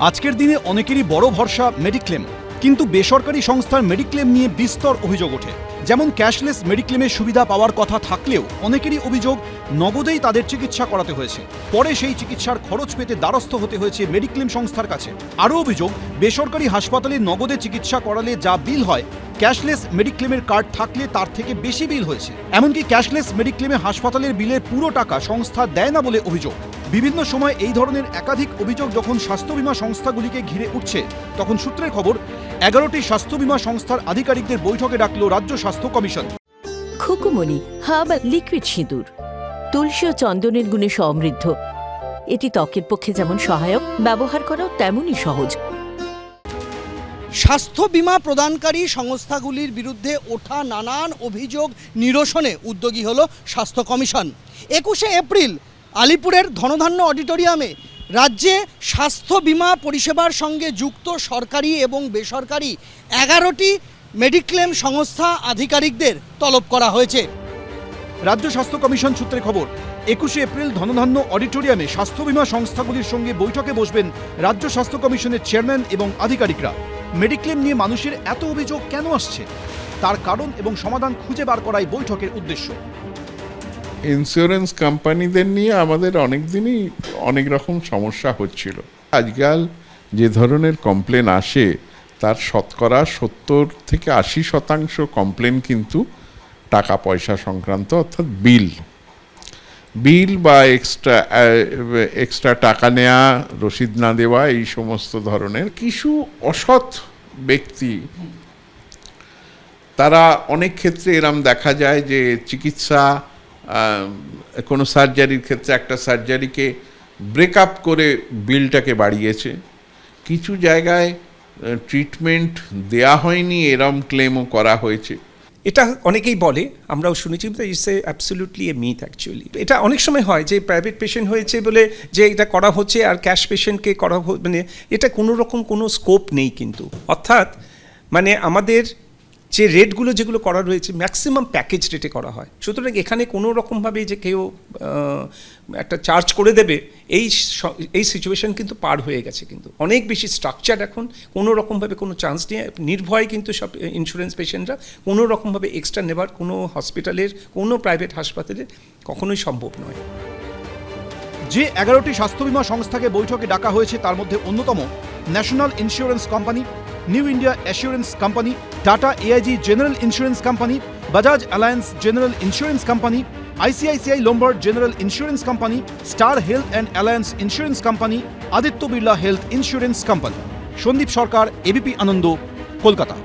আজকের দিনে অনেকেরই বড় ভরসা মেডিক্লেম কিন্তু বেসরকারি সংস্থার মেডিক্লেম নিয়ে বিস্তর অভিযোগ ওঠে। যেমন ক্যাশলেস মেডিক্লেমের সুবিধা পাওয়ার কথা থাকলেও অনেকেরই অভিযোগ নগদেই তাদের চিকিৎসা করাতে হয়েছে। পরে সেই চিকিৎসার খরচ পেতে দ্বারস্থ হতে হয়েছে মেডিক্লেম সংস্থার কাছে। আরও অভিযোগ, বেসরকারি হাসপাতালে নগদে চিকিৎসা করালে যা বিল হয়, ক্যাশলেস মেডিক্লেমের কার্ড থাকলে তার থেকে বেশি বিল হয়েছে। এমনকি ক্যাশলেস মেডিক্লেমে হাসপাতালের বিলের পুরো টাকা সংস্থা দেয় না বলে অভিযোগ। বিভিন্ন সময় এই ধরনের একাধিক অভিযোগ যখন স্বাস্থ্য বিমা সংস্থাগুলিকে ঘিরে উঠছে তখন সূত্রের খবর এগারোটি স্বাস্থ্য বীমা সংস্থার আধিকারিকদের বৈঠকে ডাকল রাজ্য স্বাস্থ্য কমিশন। খুকুমণি হার্বাল লিকুইড সিঁদুর। তুলসী ও চন্দনের গুণে সমৃদ্ধ। এটি ত্বকের পক্ষে যেমন সহায়ক ব্যবহার করাও তেমনই সহজ। স্বাস্থ্য বীমা প্রদানকারী সংস্থাগুলির বিরুদ্ধে ওঠা নানান অভিযোগ নিরসনে উদ্যোগী হল স্বাস্থ্য কমিশন। একুশে এপ্রিল আলিপুরের ধনধান্য অডিটোরিয়ামে রাজ্যে স্বাস্থ্য বীমা পরিষেবার সঙ্গে যুক্ত সরকারি এবং বেসরকারি এগারোটি মেডিক্লেম সংস্থা আধিকারিকদের তলব করা হয়েছে। রাজ্য স্বাস্থ্য কমিশন সূত্রে খবর, একুশে এপ্রিল ধনধান্য অডিটোরিয়ামে স্বাস্থ্য বিমা সংস্থাগুলির সঙ্গে বৈঠকে বসবেন রাজ্য স্বাস্থ্য কমিশনের চেয়ারম্যান এবং আধিকারিকরা। মেডিক্লেম নিয়ে মানুষের এত অভিযোগ কেন আসছে? তার কারণ এবং সমাধান খুঁজে বার করাই বৈঠকের উদ্দেশ্য। ইন্স্যুরেন্স কোম্পানিদের নিয়ে আমাদের অনেক দিনই অনেক রকম সমস্যা হচ্ছিল। আজকাল যে ধরনের কমপ্লেন আসে, তার শতকরা সত্তর থেকে আশি শতাংশ কমপ্লেন কিন্তু টাকা পয়সা সংক্রান্ত অর্থাৎ বিল। বিল বা এক্সট্রা এক্সট্রা টাকা নেওয়া রসিদ না দেওয়া, এই সমস্ত ধরনের কিছু অসৎ ব্যক্তি, তারা অনেক ক্ষেত্রে এরম দেখা যায় যে চিকিৎসা কোনো সার্জারির ক্ষেত্রে একটা সার্জারিকে ব্রেক আপ করে বিলটাকে বাড়িয়েছে। কিছু জায়গায় ট্রিটমেন্ট দেয়া হয়নি, এরম ক্লেমও করা হয়েছে। এটা অনেকেই বলে, আমরাও শুনেছি it's a absolutely a myth actually এটা অনেক সময় হয় যে প্রাইভেট পেশেন্ট হয়েছে বলে যে এটা করা হচ্ছে আর ক্যাশ পেশেন্টকে করা মানে এটা কোনো রকম কোনো স্কোপ নেই কিন্তু। অর্থাৎ মানে আমাদের যে রেটগুলো যেগুলো করা রয়েছে ম্যাক্সিমাম প্যাকেজ রেটে করা হয়। সুতরাং এখানে কোনো রকমভাবে যে কেউ একটা চার্জ করে দেবে, এই এই সিচুয়েশন কিন্তু পার হয়ে গেছে কিন্তু। অনেক বেশি স্ট্রাকচার এখন, কোনো রকমভাবে কোনো চান্স নিয়ে নির্ভয় কিন্তু সব ইন্স্যুরেন্স পেশেন্টরা কোনো রকমভাবে এক্সট্রা নেবার কোনো হসপিটালের কোনো প্রাইভেট হাসপাতালে কখনোই সম্ভব নয়। যে এগারোটি স্বাস্থ্য বিমা সংস্থাকে বৈঠকে ডাকা হয়েছে, তার মধ্যে অন্যতম national insurance company new India assurance company, Tata AIG general insurance company, Bajaj Allianz general insurance company, ICICI Lombard general insurance company, star health and alliance insurance company, Aditya Birla health insurance company. Sandip Sarkar, ABP Ananda, Kolkata.